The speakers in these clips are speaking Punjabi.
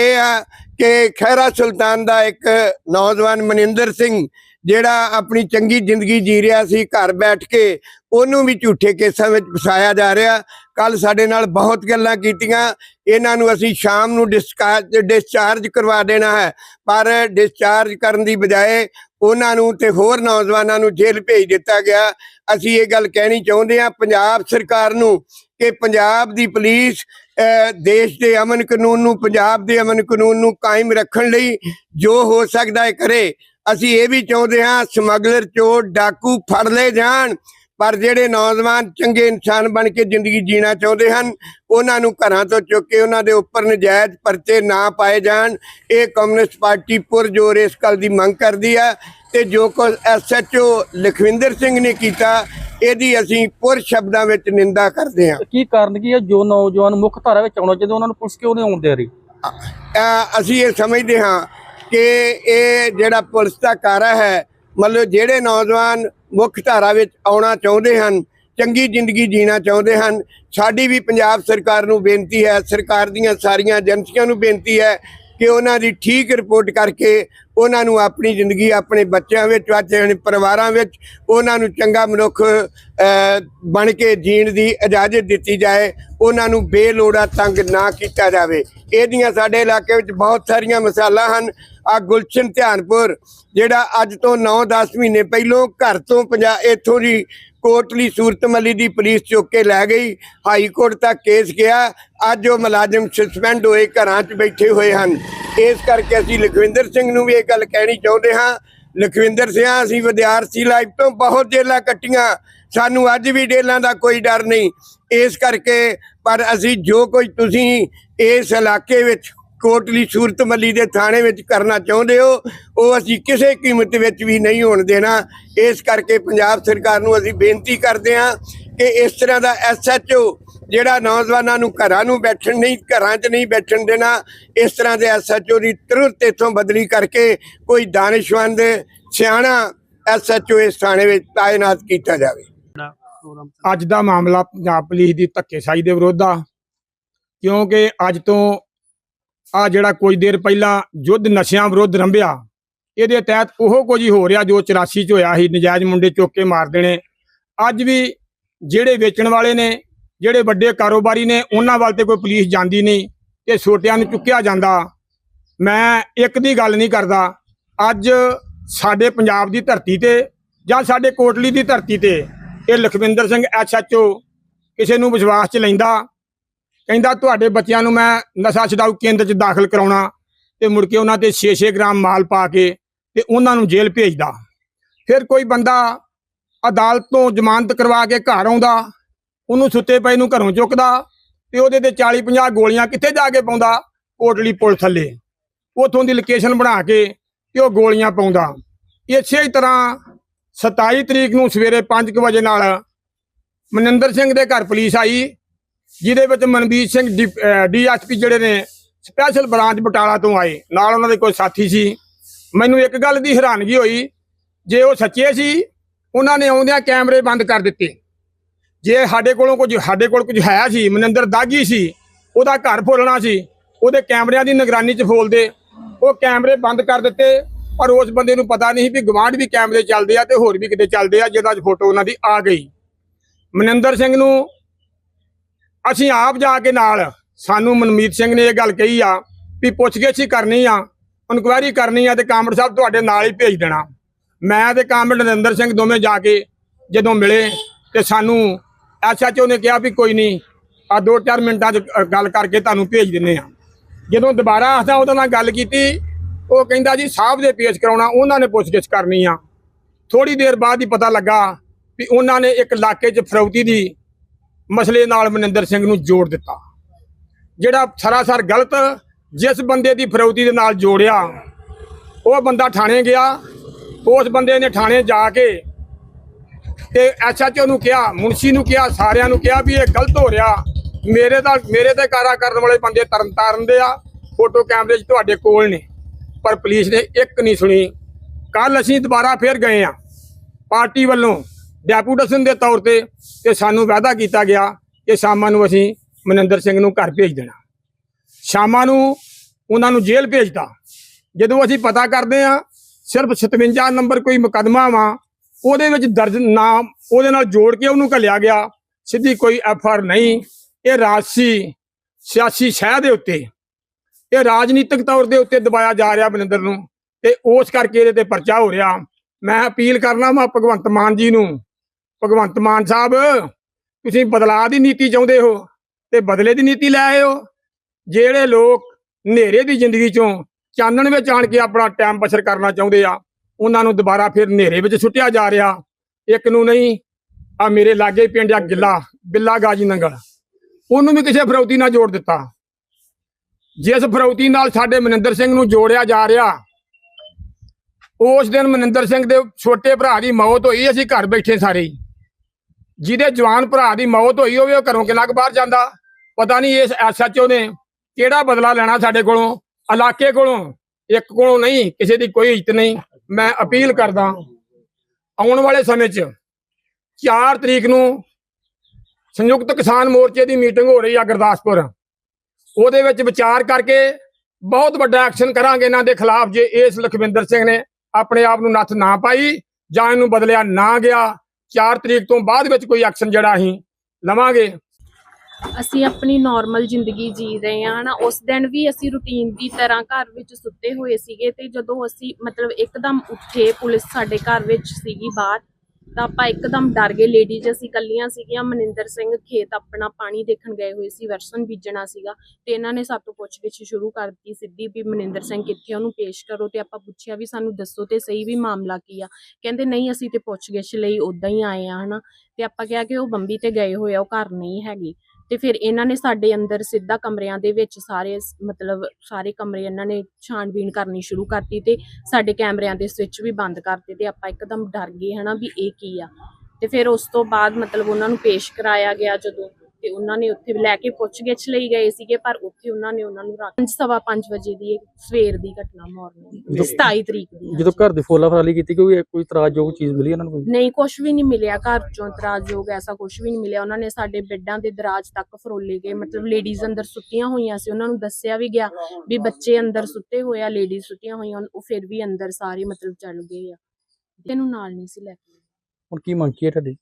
ਇਹ ਆ ਕਿ ਖੈਰਾ ਸੁਲਤਾਨ ਦਾ ਇੱਕ ਨੌਜਵਾਨ ਮਨਿੰਦਰ ਸਿੰਘ, ਜਿਹੜਾ ਆਪਣੀ ਚੰਗੀ ਜ਼ਿੰਦਗੀ ਜੀ ਰਿਹਾ ਸੀ, ਘਰ ਬੈਠ ਕੇ ਉਹਨੂੰ ਵੀ ਝੂਠੇ ਕੇਸਾਂ ਵਿੱਚ ਫਸਾਇਆ ਜਾ ਰਿਹਾ। ਕੱਲ ਸਾਡੇ ਨਾਲ ਬਹੁਤ ਗੱਲਾਂ ਕੀਤੀਆਂ। ਇਹਨਾਂ ਨੂੰ ਅਸੀਂ ਸ਼ਾਮ ਨੂੰ ਡਿਸਕਾਰਜ ਡਿਸਚਾਰਜ ਕਰਵਾ ਦੇਣਾ ਹੈ। ਪਰ ਡਿਸਚਾਰਜ ਕਰਨ ਦੀ ਬਜਾਏ ਉਹਨਾਂ ਨੂੰ ਤੇ ਹੋਰ ਨੌਜਵਾਨਾਂ ਨੂੰ ਜੇਲ੍ਹ ਭੇਜ ਦਿੱਤਾ ਗਿਆ। ਅਸੀਂ ਇਹ ਗੱਲ ਕਹਿਣੀ ਚਾਹੁੰਦੇ ਹਾਂ, ਪੰਜਾਬ ਸਰਕਾਰ ਨੂੰ ਕਿ ਪੰਜਾਬ ਦੀ ਪੁਲਿਸ ਦੇਸ਼ ਦੇ ਅਮਨ ਕਾਨੂੰਨ ਨੂੰ, ਪੰਜਾਬ ਦੇ ਅਮਨ ਕਾਨੂੰਨ ਨੂੰ ਕਾਇਮ ਰੱਖਣ ਲਈ ਜੋ ਹੋ ਸਕਦਾ ਹੈ ਕਰੇ। ਅਸੀਂ ਇਹ ਵੀ ਚਾਹੁੰਦੇ ਹਾਂ ਸਮਗਲਰ ਚੋਰ ਡਾਕੂ ਫੜ ਲਏ ਜਾਣ। ਪਰ ਜਿਹੜੇ ਨੌਜਵਾਨ ਚੰਗੇ ਇਨਸਾਨ ਬਣ ਕੇ ਜ਼ਿੰਦਗੀ ਜੀਣਾ ਚਾਹੁੰਦੇ ਹਨ ਉਹਨਾਂ ਨੂੰ ਘਰਾਂ ਤੋਂ ਚੁੱਕ ਕੇ ਉਹਨਾਂ ਦੇ ਉੱਪਰ ਨਜਾਇਜ਼ ਪਰਚੇ ਨਾ ਪਾਏ ਜਾਣ। ਇਹ ਕਮਿਊਨਿਸਟ ਪਾਰਟੀ ਪੁਰਜੋਰ ਇਸ ਗੱਲ ਦੀ ਮੰਗ ਕਰਦੀ ਹੈ ਤੇ ਜੋ ਕੁਝ ਐਸਐਚਓ ਲਖਵਿੰਦਰ ਸਿੰਘ ਨੇ ਕੀਤਾ ਇਹਦੀ ਅਸੀਂ ਪੁਰ ਸ਼ਬਦਾਂ ਵਿੱਚ ਨਿੰਦਾ ਕਰਦੇ ਹਾਂ। ਕੀ ਕਾਰਨ ਕੀ ਹੈ ਜੋ ਨੌਜਵਾਨ ਮੁੱਖ ਧਾਰਾ ਵਿੱਚ ਆਉਣਾ ਚਾਹੁੰਦੇ ਉਹਨਾਂ ਨੂੰ ਪੁਲਿਸ ਕਿਉਂ ਨਹੀਂ ਆਉਣ ਦੇ ਰਹੀ? ਅਸੀਂ ਇਹ ਸਮਝਦੇ ਹਾਂ ਕਿ ਇਹ ਜਿਹੜਾ ਪੁਲਿਸ ਦਾ ਕਾਰਾ ਹੈ ਮਤਲਬ ਜਿਹੜੇ ਨੌਜਵਾਨ ਮੁੱਖ ਧਾਰਾ ਵਿੱਚ ਆਉਣਾ ਚਾਹੁੰਦੇ ਹਨ, ਚੰਗੀ ਜ਼ਿੰਦਗੀ ਜੀਣਾ ਚਾਹੁੰਦੇ ਹਨ। ਸਾਡੀ ਵੀ ਪੰਜਾਬ ਸਰਕਾਰ ਨੂੰ ਬੇਨਤੀ ਹੈ, ਸਰਕਾਰ ਦੀਆਂ ਸਾਰੀਆਂ ਏਜੰਸੀਆਂ ਨੂੰ ਬੇਨਤੀ ਹੈ ਕਿ ਉਹਨਾਂ ਦੀ ਠੀਕ ਰਿਪੋਰਟ ਕਰਕੇ ਉਹਨਾਂ ਨੂੰ ਆਪਣੀ ਜ਼ਿੰਦਗੀ ਆਪਣੇ ਬੱਚਿਆਂ ਵਿੱਚ ਆਪਣੇ ਪਰਿਵਾਰਾਂ ਵਿੱਚ ਉਹਨਾਂ ਨੂੰ ਚੰਗਾ ਮਨੁੱਖ ਬਣ ਕੇ ਜੀਣ ਦੀ ਇਜਾਜ਼ਤ ਦਿੱਤੀ ਜਾਏ, ਉਹਨਾਂ ਨੂੰ ਬੇਲੋੜਾ ਤੰਗ ਨਾ ਕੀਤਾ ਜਾਵੇ। ਇਹਦੀਆਂ ਸਾਡੇ ਇਲਾਕੇ ਵਿੱਚ ਬਹੁਤ ਸਾਰੀਆਂ ਮਿਸਾਲਾਂ ਹਨ। ਆ ਗੁਲਸ਼ਨ ਧਿਆਨਪੁਰ, ਜਿਹੜਾ ਅੱਜ ਤੋਂ 9-10 ਮਹੀਨੇ ਪਹਿਲੋਂ ਘਰ ਤੋਂ ਪੰਜਾ, ਇੱਥੋਂ ਦੀ ਕੋਟਲੀ ਸੂਰਤਮਲੀ ਦੀ ਪੁਲਿਸ ਚੁੱਕ ਕੇ ਲੈ ਗਈ। ਹਾਈ ਕੋਰਟ ਤੱਕ ਕੇਸ ਗਿਆ। ਅੱਜ ਉਹ ਮੁਲਾਜ਼ਮ ਸਸਪੈਂਡ ਹੋਏ, ਘਰਾਂ 'ਚ ਬੈਠੇ ਹੋਏ ਹਨ। ਇਸ ਕਰਕੇ ਅਸੀਂ ਲਖਵਿੰਦਰ ਸਿੰਘ ਨੂੰ ਵੀ ਇਹ ਗੱਲ ਕਹਿਣੀ ਚਾਹੁੰਦੇ ਹਾਂ। ਲਖਵਿੰਦਰ ਸਿੰਘ ਅਸੀਂ ਵਿਦਿਆਰਥੀ ਲਾਈਫ ਤੋਂ ਬਹੁਤ ਜੇਲਾਂ ਕੱਟੀਆਂ। ਸਾਨੂੰ ਅੱਜ ਵੀ ਜੇਲਾਂ ਦਾ ਕੋਈ ਡਰ ਨਹੀਂ। ਇਸ ਕਰਕੇ ਪਰ ਅਸੀਂ ਜੋ ਕੁਝ ਤੁਸੀਂ ਇਸ ਇਲਾਕੇ ਵਿੱਚ ਕੋਟਲੀ ਸੂਰਤ ਮੱਲੀ ਦੇ ਥਾਣੇ ਵਿੱਚ ਕਰਨਾ ਚਾਹੁੰਦੇ ਹੋ, ਉਹ ਅਸੀਂ ਕਿਸੇ ਕੀਮਤ ਵਿੱਚ ਵੀ ਨਹੀਂ ਹੋਣ ਦੇਣਾ। ਇਸ ਕਰਕੇ ਪੰਜਾਬ ਸਰਕਾਰ ਨੂੰ ਅਸੀਂ ਬੇਨਤੀ ਕਰਦੇ ਹਾਂ ਕਿ ਇਸ ਤਰ੍ਹਾਂ ਦਾ ਐਸਐਚਓ ਜਿਹੜਾ ਨੌਜਵਾਨਾਂ ਨੂੰ ਘਰਾਂ ਨੂੰ ਬੈਠਣ ਨਹੀਂ, ਘਰਾਂ 'ਚ ਨਹੀਂ ਬੈਠਣ ਦੇਣਾ, ਇਸ ਤਰ੍ਹਾਂ ਦੇ ਐਸਐਚਓ ਦੀ ਤੁਰੰਤ ਇੱਥੋਂ ਬਦਲੀ ਕਰਕੇ ਕੋਈ ਦਾਨਿਸ਼ਵੰਦ, ਸਿਆਣਾ ਐਸਐਚਓ ਇਸ ਥਾਣੇ ਵਿੱਚ ਤਾਇਨਾਤ ਕੀਤਾ ਜਾਵੇ। ਅੱਜ ਦਾ ਮਾਮਲਾ ਪੰਜਾਬ ਪੁਲਿਸ ਦੀ ਧੱਕੇਸ਼ਾਹੀ ਦੇ ਵਿਰੁੱਧ ਆ, ਕਿਉਂਕਿ ਅੱਜ ਤੋਂ ਆ ਜਿਹੜਾ ਕੁਝ ਦੇਰ ਪਹਿਲਾਂ ਯੁੱਧ ਨਸ਼ਿਆਂ ਵਿਰੁੱਧ ਰੰਭਿਆ, ਇਹਦੇ ਤਹਿਤ ਉਹ ਕੁਝ ਹੀ ਹੋ ਰਿਹਾ ਜੋ 84 ਚ ਹੋਇਆ ਸੀ, ਨਜਾਇਜ਼ ਮੁੰਡੇ ਚੁੱਕ ਕੇ ਮਾਰ ਦੇਣੇ। ਅੱਜ ਵੀ ਜਿਹੜੇ ਵੇਚਣ ਵਾਲੇ ਨੇ, ਜਿਹੜੇ ਵੱਡੇ ਕਾਰੋਬਾਰੀ ਨੇ, ਉਹਨਾਂ ਵੱਲ ਤੇ ਕੋਈ ਪੁਲਿਸ ਜਾਂਦੀ ਨਹੀਂ ਤੇ ਛੋਟਿਆਂ ਨੂੰ ਚੁੱਕਿਆ ਜਾਂਦਾ। ਮੈਂ ਇੱਕ ਦੀ ਗੱਲ ਨਹੀਂ ਕਰਦਾ, ਅੱਜ ਸਾਡੇ ਪੰਜਾਬ ਦੀ ਧਰਤੀ ਤੇ ਜਾਂ ਸਾਡੇ ਕੋਟਲੀ ਦੀ ਧਰਤੀ ਤੇ ਇਹ ਲਖਵਿੰਦਰ ਸਿੰਘ ਐਸਐਚਓ ਕਿਸੇ ਨੂੰ ਵਿਸ਼ਵਾਸ 'ਚ ਲੈਂਦਾ ਕਹਿੰਦਾ ਤੁਹਾਡੇ ਬੱਚਿਆਂ ਨੂੰ ਮੈਂ ਨਸ਼ਾ ਛਡਾਊ ਕੇਂਦਰ 'ਚ ਦਾਖਲ ਕਰਾਉਣਾ ਤੇ ਮੁੜ ਕੇ ਉਹਨਾਂ ਤੇ 6-6 ਗ੍ਰਾਮ ਮਾਲ ਪਾ ਕੇ ਤੇ ਉਹਨਾਂ ਨੂੰ ਜੇਲ੍ਹ ਭੇਜਦਾ। ਫਿਰ ਕੋਈ ਬੰਦਾ ਅਦਾਲਤ ਤੋਂ ਜ਼ਮਾਨਤ ਕਰਵਾ ਕੇ ਘਰ ਆਉਂਦਾ, ਉਹਨੂੰ ਸੁੱਤੇ ਪਏ ਨੂੰ ਘਰੋਂ ਚੁੱਕਦਾ ਤੇ ਉਹਦੇ ਤੇ 40-50 ਗੋਲੀਆਂ ਕਿੱਥੇ ਜਾ ਕੇ ਪਾਉਂਦਾ? ਕੋਟਲੀ ਪੁਲ ਥੱਲੇ। ਉਥੋਂ ਦੀ ਲੋਕੇਸ਼ਨ ਬਣਾ ਕੇ ਤੇ ਉਹ ਗੋਲੀਆਂ ਪਾਉਂਦਾ। ਇਸੇ ਤਰ੍ਹਾਂ 27 ਤਰੀਕ ਨੂੰ ਸਵੇਰੇ 5 ਵਜੇ ਨਾਲ ਮਨਿੰਦਰ ਸਿੰਘ ਦੇ ਘਰ ਪੁਲਿਸ ਆਈ। ਜਿਹਦੇ ਵਿੱਚ ਮਨਬੀਰ ਸਿੰਘ ਡੀਐਸਪੀ ਜਿਹੜੇ ਨੇ ਸਪੈਸ਼ਲ ਬ੍ਰਾਂਚ ਬਟਾਲਾ ਤੋਂ ਆਏ। ਨਾਲ ਉਹਨਾਂ ਦੇ ਕੋਈ ਸਾਥੀ ਸੀ। ਮੈਨੂੰ ਇੱਕ ਗੱਲ ਦੀ ਹੈਰਾਨਗੀ ਹੋਈ। ਜੇ ਉਹ ਸੱਚੇ ਸੀ, ਉਹਨਾਂ ਨੇ ਆਉਂਦਿਆਂ ਕੈਮਰੇ ਬੰਦ ਕਰ ਦਿੱਤੇ। ਜੇ ਸਾਡੇ ਕੋਲੋਂ ਕੁਝ, ਸਾਡੇ ਕੋਲ ਕੁਝ ਹੈ ਸੀ, ਮਨਿੰਦਰ ਦਾਗੀ ਸੀ, ਉਹਦਾ ਘਰ ਫੋਲਣਾ ਸੀ, ਉਹਦੇ ਕੈਮਰਿਆਂ ਦੀ ਨਿਗਰਾਨੀ 'ਚ ਫੋਲਦੇ। ਉਹ ਕੈਮਰੇ ਬੰਦ ਕਰ ਦਿੱਤੇ ਪਰ ਉਸ ਬੰਦੇ ਨੂੰ ਪਤਾ ਨਹੀਂ ਵੀ ਗਵਾਂਢ ਵੀ ਕੈਮਰੇ ਚੱਲਦੇ ਆ ਤੇ ਹੋਰ ਵੀ ਕਿਤੇ ਚੱਲਦੇ ਆ, ਜਿਹਦਾ ਫੋਟੋ ਉਹਨਾਂ ਦੀ ਆ ਗਈ। ਮਨਿੰਦਰ ਸਿੰਘ ਨੂੰ ਅਸੀਂ ਆਪ ਜਾ ਕੇ ਨਾਲ ਸਾਨੂੰ ਮਨਮੀਤ ਸਿੰਘ ਨੇ ਇਹ ਗੱਲ ਕਹੀ ਆ ਵੀ ਪੁੱਛਗਿੱਛ ਹੀ ਕਰਨੀ ਆ, ਇਨਕੁਆਇਰੀ ਕਰਨੀ ਆ ਤੇ ਕਾਮੜ ਸਾਹਿਬ ਤੁਹਾਡੇ ਨਾਲ ਹੀ ਭੇਜ ਦੇਣਾ। ਮੈਂ ਤੇ ਕਾਮੜ ਨਰਿੰਦਰ ਸਿੰਘ ਦੋਵੇਂ ਜਾ ਕੇ ਜਦੋਂ ਮਿਲੇ ਤੇ ਸਾਨੂੰ ਐਸਐਚਓ ਨੇ ਕਿਹਾ ਵੀ ਕੋਈ ਨਹੀਂ, ਆ ਦੋ ਚਾਰ ਮਿੰਟਾਂ 'ਚ ਗੱਲ ਕਰਕੇ ਤੁਹਾਨੂੰ ਭੇਜ ਦਿੰਨੇ ਆ। ਜਦੋਂ ਦੁਬਾਰਾ ਆਸਾ ਉਹਦੇ ਨਾਲ ਗੱਲ ਕੀਤੀ, ਉਹ ਕਹਿੰਦਾ ਜੀ ਸਾਹਿਬ ਦੇ ਪੇਸ਼ ਕਰਾਉਣਾ, ਉਹਨਾਂ ਨੇ ਪੁੱਛਗਿੱਛ ਕਰਨੀ ਆ। ਥੋੜੀ ਦੇਰ ਬਾਅਦ ਹੀ ਪਤਾ ਲੱਗਾ ਵੀ ਉਹਨਾਂ ਨੇ ਇੱਕ ਇਲਾਕੇ 'ਚ ਫਰੌਤੀ ਦੀ ਮਸਲੇ ਨਾਲ ਮਨਿੰਦਰ ਸਿੰਘ ਨੂੰ ਜੋੜ ਦਿੱਤਾ। ਜਿਹੜਾ ਸਰਾਸਰ ਗਲਤ ਜਿਸ ਬੰਦੇ ਦੀ ਫਰੌਤੀ ਦੇ ਨਾਲ ਜੋੜਿਆ, ਉਹ ਬੰਦਾ ਥਾਣੇ ਗਿਆ। ਉਸ ਬੰਦੇ ਨੇ ਥਾਣੇ ਜਾ ਕੇ ਤੇ ਐਸਐਚਓ ਨੂੰ ਕਿਹਾ, ਮੁਨਸ਼ੀ ਨੂੰ ਕਿਹਾ, ਸਾਰਿਆਂ ਨੂੰ ਕਿਹਾ ਵੀ ਇਹ ਗਲਤ ਹੋ ਰਿਹਾ। ਮੇਰੇ ਦਾ ਮੇਰੇ ਤੇ ਕਾਰਾ ਕਰਨ ਵਾਲੇ ਬੰਦੇ ਤਰਨ ਤਾਰਨ ਦੇ ਆ। ਫੋਟੋ ਕੈਮਰੇ 'ਚ ਤੁਹਾਡੇ ਕੋਲ ਨੇ। ਪਰ ਪੁਲਿਸ ਨੇ ਇੱਕ ਨਹੀਂ ਸੁਣੀ। ਕੱਲ ਅਸੀਂ ਦੁਬਾਰਾ ਫੇਰ ਗਏ ਆ। ਪਾਰਟੀ ਵੱਲੋਂ ਡੈਪੂਟੇਸ਼ਨ ਦੇ ਤੌਰ ਤੇ ਤੇ ਸਾਨੂੰ ਵਾਅਦਾ ਕੀਤਾ ਗਿਆ ਕਿ ਸ਼ਾਮਾਂ ਨੂੰ ਅਸੀਂ ਮਨਿੰਦਰ ਸਿੰਘ ਨੂੰ ਘਰ ਭੇਜ ਦੇਣਾ। ਸ਼ਾਮਾਂ ਨੂੰ ਉਹਨਾਂ ਨੂੰ ਜੇਲ੍ਹ ਭੇਜਤਾ। ਜਦੋਂ ਅਸੀਂ ਪਤਾ ਕਰਦੇ ਆ ਸਿਰਫ 57 ਨੰਬਰ ਕੋਈ ਮੁਕੱਦਮਾ ਵਾ, ਉਹਦੇ ਵਿੱਚ ਦਰਜ ਨਾਮ ਉਹਦੇ ਨਾਲ ਜੋੜ ਕੇ ਉਹਨੂੰ ਘੱਲਿਆ ਗਿਆ। ਸਿੱਧੀ ਕੋਈ ਐਫ ਆਰ ਨਹੀਂ। ਇਹ ਰਾਜਸੀ, ਸਿਆਸੀ ਸ਼ਹਿ ਦੇ ਉੱਤੇ। ਇਹ ਰਾਜਨੀਤਿਕ ਤੌਰ ਦੇ ਉੱਤੇ ਦਬਾਇਆ ਜਾ ਰਿਹਾ ਬਨਿੰਦਰ ਨੂੰ। ਤੇ ਉਸ ਕਰਕੇ ਇਹਦੇ ਤੇ ਪਰਚਾ ਹੋ ਰਿਹਾ। ਮੈਂ ਅਪੀਲ ਕਰਨਾ ਮੈਂ ਭਗਵੰਤ ਮਾਨ ਜੀ ਨੂੰ ਭਗਵੰਤ ਮਾਨ ਸਾਹਿਬ, ਤੁਸੀਂ ਬਦਲਾਅ ਦੀ ਨੀਤੀ ਚਾਹੁੰਦੇ ਹੋ ਤੇ ਬਦਲੇ ਦੀ ਨੀਤੀ ਲੈ ਆਏ ਹੋ ਜਿਹੜੇ ਲੋਕ ਹਨੇਰੇ ਦੀ ਜ਼ਿੰਦਗੀ ਚੋਂ ਚਾਨਣ ਵਿੱਚ ਆਣ ਕੇ ਆਪਣਾ ਟਾਈਮ ਬਸਰ ਕਰਨਾ ਚਾਹੁੰਦੇ ਆ, ਉਹਨਾਂ ਨੂੰ ਦੁਬਾਰਾ ਫਿਰ ਹਨੇਰੇ ਵਿੱਚ ਸੁੱਟਿਆ ਜਾ ਰਿਹਾ। ਇੱਕ ਨੂੰ ਨਹੀਂ, ਆ ਮੇਰੇ ਲਾਗੇ ਪਿੰਡ ਆ ਗਿੱਲਾ, ਬਿੱਲਾ ਗਾਜੀ ਨੰਗਲ। ਉਹਨੂੰ ਵੀ ਕਿਸੇ ਫਰੌਤੀ ਨਾਲ ਜੋੜ ਦਿੱਤਾ। ਜਿਸ ਫਰੌਤੀ ਨਾਲ ਸਾਡੇ ਮਨਿੰਦਰ ਸਿੰਘ ਨੂੰ ਜੋੜਿਆ ਜਾ ਰਿਹਾ, ਉਸ ਦਿਨ ਮਨਿੰਦਰ ਸਿੰਘ ਦੇ ਛੋਟੇ ਭਰਾ ਦੀ ਮੌਤ ਹੋਈ, ਅਸੀਂ ਘਰ ਬੈਠੇ ਸਾਰੇ ਜਿਹਦੇ ਜਵਾਨ ਭਰਾ ਦੀ ਮੌਤ ਹੋਈ ਹੋਵੇ, ਉਹ ਘਰੋਂ ਕਿੰਨਾ ਕੁ ਬਾਹਰ ਜਾਂਦਾ? ਪਤਾ ਨਹੀਂ ਇਸ ਐਸਐਚਓ ਨੇ ਕਿਹੜਾ ਬਦਲਾ ਲੈਣਾ ਸਾਡੇ ਕੋਲੋਂ, ਇਲਾਕੇ ਕੋਲੋਂ, ਇੱਕ ਕੋਲੋਂ ਨਹੀਂ, ਕਿਸੇ ਦੀ ਕੋਈ ਇੱਜ਼ਤ ਨਹੀਂ। ਮੈਂ ਅਪੀਲ ਕਰਦਾ ਆਉਣ ਵਾਲੇ ਸਮੇਂ 'ਚ 4 ਤਰੀਕ ਨੂੰ ਸੰਯੁਕਤ ਕਿਸਾਨ ਮੋਰਚੇ ਦੀ ਮੀਟਿੰਗ ਹੋ ਰਹੀ ਆ ਗੁਰਦਾਸਪੁਰ। ਉਹਦੇ ਵਿੱਚ ਵਿਚਾਰ ਕਰਕੇ ਬਹੁਤ ਵੱਡਾ ਐਕਸ਼ਨ ਕਰਾਂਗੇ ਇਹਨਾਂ ਦੇ ਖਿਲਾਫ ਜੇ ਇਸ ਲਖਵਿੰਦਰ ਸਿੰਘ ਨੇ ਆਪਣੇ ਆਪ ਨੂੰ ਨੱਥ ਨਾ ਪਾਈ ਜਾਂ ਇਹਨੂੰ ਬਦਲਿਆ ਨਾ ਗਿਆ। 4 ਤਰੀਕ ਤੋਂ ਬਾਅਦ ਵਿੱਚ ਕੋਈ ਐਕਸ਼ਨ ਜਿਹੜਾ ਅਸੀਂ ਲਵਾਂਗੇ। ਅਸੀਂ ਆਪਣੀ ਨਾਰਮਲ ਜ਼ਿੰਦਗੀ ਜੀ ਰਹੇ ਹਾਂ, ਹਨਾ। ਉਸ ਦਿਨ ਵੀ ਅਸੀਂ ਰੁਟੀਨ ਦੀ ਤਰ੍ਹਾਂ ਘਰ ਵਿੱਚ ਸੁੱਤੇ ਹੋਏ ਸੀਗੇ ਤੇ ਜਦੋਂ ਅਸੀਂ ਮਤਲਬ ਇੱਕਦਮ ਉੱਠੇ, ਪੁਲਿਸ ਸਾਡੇ ਘਰ ਵਿੱਚ ਸੀਗੀ ਬਾਹਰ ਤਾਂ ਆਪਾਂ ਇੱਕਦਮ ਡਰ ਗਏ। ਲੇਡੀਜ਼ ਅਸੀਂ ਕੱਲੀਆਂ ਸੀਗੀਆਂ। ਮਨਿੰਦਰ ਸਿੰਘ ਖੇਤ ਆਪਣਾ ਪਾਣੀ ਦੇਖਣ ਗਏ ਹੋਏ ਸੀ। ਵਰਸਨ ਬੀਜਣਾ ਸੀਗਾ ਤੇ ਇਹਨਾਂ ਨੇ ਸਾਤੋਂ ਪੁੱਛਗਿੱਛ ਸ਼ੁਰੂ ਕਰ ਦਿੱਤੀ ਸਿੱਧੀ ਵੀ ਮਨਿੰਦਰ ਸਿੰਘ ਕਿੱਥੇ ਉਹਨੂੰ ਪੇਸ਼ ਕਰੋ ਤੇ ਆਪਾਂ ਪੁੱਛਿਆ ਵੀ ਸਾਨੂੰ ਦੱਸੋ ਤੇ ਸਹੀ ਵੀ ਮਾਮਲਾ ਕੀ ਆ। ਕਹਿੰਦੇ ਨਹੀਂ, ਅਸੀਂ ਤੇ ਪੁੱਛਗਿੱਛ ਲਈ ਉਦਾਂ ਹੀ ਆਏ ਆ, ਹਨਾ। ਤੇ ਆਪਾਂ ਕਿਹਾ ਕਿ ਉਹ ਬੰਬੀ ਤੇ ਗਏ ਹੋਏ ਆ, ਉਹ ਘਰ ਨਹੀਂ ਹੈਗੀ। ਤੇ ਫਿਰ ਇਹਨਾਂ ਨੇ ਸਾਡੇ ਅੰਦਰ ਸਿੱਧਾ ਕਮਰਿਆਂ ਦੇ ਵਿੱਚ ਸਾਰੇ ਮਤਲਬ ਸਾਰੇ ਕਮਰੇ ਇਹਨਾਂ ਨੇ ਛਾਣਬੀਣ ਕਰਨੀ ਸ਼ੁਰੂ ਕਰਤੀ ਤੇ ਸਾਡੇ ਕੈਮਰਿਆਂ ਦੇ ਸਵਿੱਚ ਵੀ ਬੰਦ ਕਰਤੇ ਤੇ ਆਪਾਂ ਇੱਕਦਮ ਡਰ ਗਏ ਹਨਾ ਵੀ ਇਹ ਕੀ ਆ। ਤੇ ਫਿਰ ਉਸ ਤੋਂ ਬਾਅਦ ਮਤਲਬ ਉਹਨਾਂ ਨੂੰ ਪੇਸ਼ ਕਰਾਇਆ ਗਿਆ ਜਦੋਂ ਤੇ ਉਹਨਾਂ ਨੇ ਉੱਥੇ ਲੈ ਕੇ ਪੁੱਛਗਿੱਛ ਲਈ ਗਏ ਸੀਗੇ ਪਰ ਉੱਥੇ ਉਹਨਾਂ ਨੇ ਉਹਨਾਂ ਨੂੰ ਰਾਤ ਪੰਜ ਸਵਾ ਪੰਜ ਵਜੇ ਦੀ ਸਵੇਰ ਦੀ ਘਟਨਾ ਮਾਰਨਿੰਗ ਜਦੋਂ- 27 ਤਰੀਕ ਦੀ। ਜਦੋਂ ਘਰ ਦੀ ਫੋਲਾ ਫਰਾਲੀ ਕੀਤੀ ਕੋਈ ਕੋਈ ਇਤਰਾਜ਼ਯੋਗ ਚੀਜ਼ ਮਿਲੀ ਇਹਨਾਂ ਨੂੰ ਕੋਈ? ਨਹੀਂ ਕੁਝ ਵੀ ਨਹੀਂ ਮਿਲਿਆ ਘਰ ਚੋਂ ਇਤਰਾਜ਼ਯੋਗ ਐਸਾ ਕੁਝ ਵੀ ਨਹੀਂ ਮਿਲਿਆ। ਉਹਨਾਂ ਨੇ ਸਾਡੇ ਬੈੱਡਾਂ ਦੇ ਦਰਾਜ ਤੱਕ ਫਰੋਲੇ ਗਏ। ਮਤਲਬ ਲੇਡੀਜ਼ ਅੰਦਰ ਸੁੱਤੀਆਂ ਹੋਈਆਂ ਸੀ। ਉਹਨਾਂ ਨੂੰ ਦੱਸਿਆ ਵੀ ਗਿਆ ਵੀ ਬੱਚੇ ਅੰਦਰ ਸੁੱਤੇ ਹੋਏ ਆ ਲੇਡੀਜ਼ ਸੁੱਤੀਆਂ ਹੋਈਆਂ ਉਹ ਫਿਰ ਵੀ ਅੰਦਰ ਸਾਰੇ ਮਤਲਬ ਚੱਲ ਗਏ ਆ। ਇਹਨੂੰ ਨਾਲ ਨਹੀਂ ਸੀ ਲੈ ਕੇ ਹੁਣ ਕੀ ਮੰਗ ਕੀ ਹੈ ਤੁਹਾਡੀ?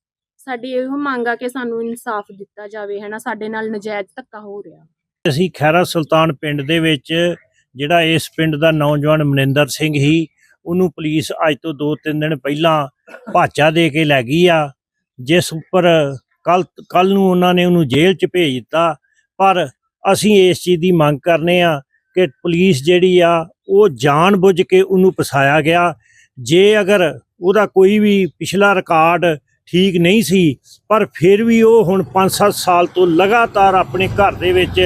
ਸਾਡੀ ਇਹੋ ਮੰਗ ਆ ਕਿ ਸਾਨੂੰ ਇਨਸਾਫ ਦਿੱਤਾ ਜਾਵੇ ਹੈ ਨਾ ਸਾਡੇ ਨਾਲ ਨਜਾਇਜ਼ ਧੱਕਾ ਹੋ ਰਿਹਾ। ਅਸੀਂ ਖੈਰਾ ਸੁਲਤਾਨ ਪਿੰਡ ਦੇ ਵਿੱਚ, ਜਿਹੜਾ ਇਸ ਪਿੰਡ ਦਾ ਨੌਜਵਾਨ ਮਨਿੰਦਰ ਸਿੰਘ ਹੀ ਉਹਨੂੰ ਪੁਲਿਸ ਅੱਜ ਤੋਂ 2-3 ਦਿਨ ਪਹਿਲਾਂ ਭਾਚਾ ਦੇ ਕੇ ਲੈ ਗਈ ਆ, ਜਿਸ ਉੱਪਰ ਕੱਲ ਕੱਲ ਨੂੰ ਉਹਨਾਂ ਨੇ ਉਹਨੂੰ ਜੇਲ੍ਹ 'ਚ ਭੇਜ ਦਿੱਤਾ। ਪਰ ਅਸੀਂ ਇਸ ਚੀਜ਼ ਦੀ ਮੰਗ ਕਰਨੇ ਆ ਕਿ ਪੁਲਿਸ ਜਿਹੜੀ ਆ, ਉਹ ਜਾਣ ਬੁੱਝ ਕੇ ਉਹਨੂੰ ਫਸਾਇਆ ਗਿਆ। ਜੇ ਅਗਰ ਉਹਦਾ ਕੋਈ ਵੀ ਪਿਛਲਾ ਰਿਕਾਰਡ ਠੀਕ ਨਹੀਂ ਸੀ, ਪਰ ਫਿਰ ਵੀ ਉਹ ਹੁਣ 5-7 ਸਾਲ ਤੋਂ ਲਗਾਤਾਰ ਆਪਣੇ ਘਰ ਦੇ ਵਿੱਚ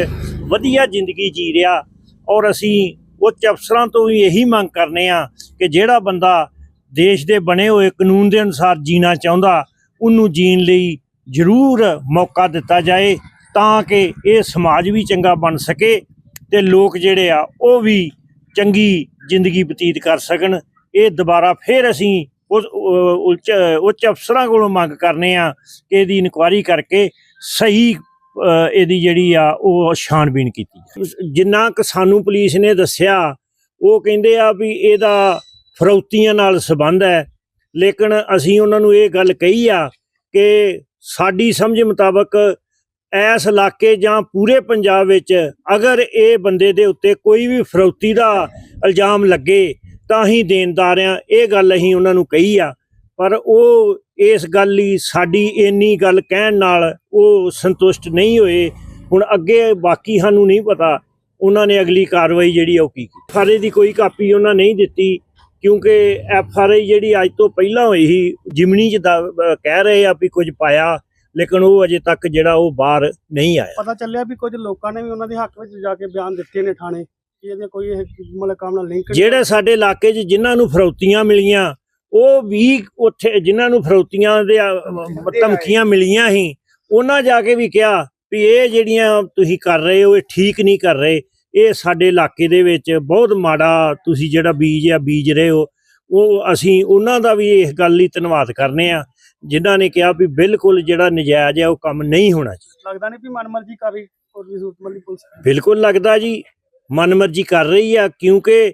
ਵਧੀਆ ਜ਼ਿੰਦਗੀ ਜੀ ਰਿਹਾ ਔਰ ਅਸੀਂ ਉੱਚ ਅਫਸਰਾਂ ਤੋਂ ਵੀ ਇਹੀ ਮੰਗ ਕਰਨੇ ਆ ਕਿ ਜਿਹੜਾ ਬੰਦਾ ਦੇਸ਼ ਦੇ ਬਣੇ ਹੋਏ ਕਾਨੂੰਨ ਦੇ ਅਨੁਸਾਰ ਜੀਣਾ ਚਾਹੁੰਦਾ, ਉਹਨੂੰ ਜੀਣ ਲਈ ਜ਼ਰੂਰ ਮੌਕਾ ਦਿੱਤਾ ਜਾਏ ਤਾਂ ਕਿ ਇਹ ਸਮਾਜ ਵੀ ਚੰਗਾ ਬਣ ਸਕੇ ਤੇ ਲੋਕ ਜਿਹੜੇ ਆ ਉਹ ਵੀ ਚੰਗੀ ਜ਼ਿੰਦਗੀ ਬਤੀਤ ਕਰ ਸਕਣ। ਇਹ ਦੁਬਾਰਾ ਫਿਰ ਅਸੀਂ ਉਸ ਉੱਚ ਉੱਚ ਅਫਸਰਾਂ ਕੋਲੋਂ ਮੰਗ ਕਰਨੇ ਆ ਕਿ ਇਹਦੀ ਇਨਕੁਆਇਰੀ ਕਰਕੇ ਸਹੀ ਇਹਦੀ ਜਿਹੜੀ ਆ, ਉਹ ਛਾਣਬੀਣ ਕੀਤੀ ਜਿੰਨਾ ਕਿ ਸਾਨੂੰ ਪੁਲਿਸ ਨੇ ਦੱਸਿਆ, ਉਹ ਕਹਿੰਦੇ ਆ ਵੀ ਇਹਦਾ ਫਰੌਤੀਆਂ ਨਾਲ ਸੰਬੰਧ ਹੈ। ਲੇਕਿਨ ਅਸੀਂ ਉਹਨਾਂ ਨੂੰ ਇਹ ਗੱਲ ਕਹੀ ਆ ਕਿ ਸਾਡੀ ਸਮਝ ਮੁਤਾਬਕ ਇਸ ਇਲਾਕੇ ਜਾਂ ਪੂਰੇ ਪੰਜਾਬ ਵਿੱਚ ਅਗਰ ਇਹ ਬੰਦੇ ਦੇ ਉੱਤੇ ਕੋਈ ਵੀ ਫਰੌਤੀ ਦਾ ਇਲਜ਼ਾਮ ਲੱਗੇ ਤਾਂ ਹੀ ਦੇਣਦਾਰ ਇਹ ਗੱਲ ਅਸੀਂ ਉਹਨਾਂ ਨੂੰ ਕਹੀ ਆ। ਪਰ ਉਹ ਇਸ ਗੱਲ ਲਈ ਸਾਡੀ ਇੰਨੀ ਗੱਲ ਕਹਿਣ ਨਾਲ ਉਹ ਸੰਤੁਸ਼ਟ ਨਹੀਂ ਹੋਏ। ਹੁਣ ਅੱਗੇ ਬਾਕੀ ਸਾਨੂੰ ਨਹੀਂ ਪਤਾ ਉਹਨਾਂ ਨੇ ਅਗਲੀ ਕਾਰਵਾਈ ਜਿਹੜੀ ਉਹ ਕੀ ਕੀਤੀ। ਫਾਰੇ ਦੀ ਕੋਈ ਕਾਪੀ ਉਹਨਾਂ ਨਹੀਂ ਦਿੱਤੀ, ਕਿਉਂਕਿ ਐਫ ਆਰ ਆਈ ਜਿਹੜੀ ਅੱਜ ਤੋਂ ਪਹਿਲਾਂ ਹੋਈ ਸੀ ਜਿਮਨੀ ਚ ਦਾ- ਕਹਿ ਰਹੇ ਆ ਵੀ ਕੁਝ ਪਾਇਆ, ਲੇਕਿਨ ਉਹ ਅਜੇ ਤੱਕ ਜਿਹੜਾ ਉਹ ਬਾਹਰ ਨਹੀਂ ਆਇਆ। ਪਤਾ ਚੱਲਿਆ ਵੀ ਕੁਝ ਲੋਕਾਂ ਨੇ ਵੀ ਉਹਨਾਂ ਦੇ ਹੱਕ ਵਿੱਚ ਜਾ ਕੇ ਬਿਆਨ ਦਿੱਤੇ ਨੇ ਥਾਣੇ। ਇਹਦੇ ਕੋਈ ਇਹ ਮਤਲਬ ਕੰਮ ਨਾਲ ਲਿੰਕ ਜਿਹੜੇ ਸਾਡੇ ਇਲਾਕੇ 'ਚ ਜਿਨ੍ਹਾਂ ਨੂੰ ਫਰੌਤੀਆਂ ਮਿਲੀਆਂ ਉਹ ਵੀ ਉੱਥੇ ਜਿਨ੍ਹਾਂ ਨੂੰ ਫਰੌਤੀਆਂ ਦੇ ਧਮਕੀਆਂ ਮਿਲੀਆਂ ਸੀ ਉਹਨਾਂ ਜਾ ਕੇ ਵੀ ਕਿਹਾ ਵੀ ਇਹ ਜਿਹੜੀਆਂ ਤੁਸੀਂ ਕਰ ਰਹੇ ਹੋ ਇਹ ਠੀਕ ਨਹੀਂ ਕਰ ਰਹੇ। ਇਹ ਸਾਡੇ ਇਲਾਕੇ ਦੇ ਵਿੱਚ ਬਹੁਤ ਮਾੜਾ ਤੁਸੀਂ ਜਿਹੜਾ ਬੀਜ ਆ ਬੀਜ ਰਹੇ ਹੋ ਉਹ ਅਸੀਂ ਉਹਨਾਂ ਦਾ ਵੀ ਇਸ ਗੱਲ ਲਈ ਧੰਨਵਾਦ ਕਰਨੇ ਆ ਜਿਨ੍ਹਾਂ ਨੇ ਕਿਹਾ ਵੀ ਬਿਲਕੁਲ ਜਿਹੜਾ ਨਜਾਇਜ਼ ਹੈ ਉਹ ਕੰਮ ਨਹੀਂ ਹੋਣਾ ਚਾਹੀਦਾ ਲੱਗਦਾ ਨਹੀਂ ਵੀ ਮਨਮਰਜ਼ੀ ਕਰ ਰਹੀ ਪੁਲਿਸ। ਬਿਲਕੁਲ ਲੱਗਦਾ ਜੀ। ਮਨਮਰਜ਼ੀ ਕਰ ਰਹੀ ਆ, ਕਿਉਂਕਿ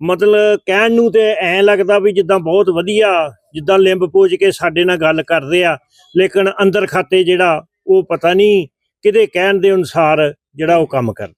ਮਤਲਬ ਕਹਿਣ ਨੂੰ ਤੇ ਐਂ ਲੱਗਦਾ ਵੀ ਜਿੱਦਾਂ ਬਹੁਤ ਵਧੀਆ, ਜਿੱਦਾਂ ਲਿੰਬ ਪੋਜ ਕੇ ਸਾਡੇ ਨਾਲ ਗੱਲ ਕਰਦੇ ਆ, ਲੇਕਿਨ ਅੰਦਰ ਖਾਤੇ ਜਿਹੜਾ ਉਹ ਪਤਾ ਨਹੀਂ ਕਿਹਦੇ ਕਹਿਣ ਦੇ ਅਨੁਸਾਰ ਜਿਹੜਾ ਉਹ ਕੰਮ ਕਰਦਾ।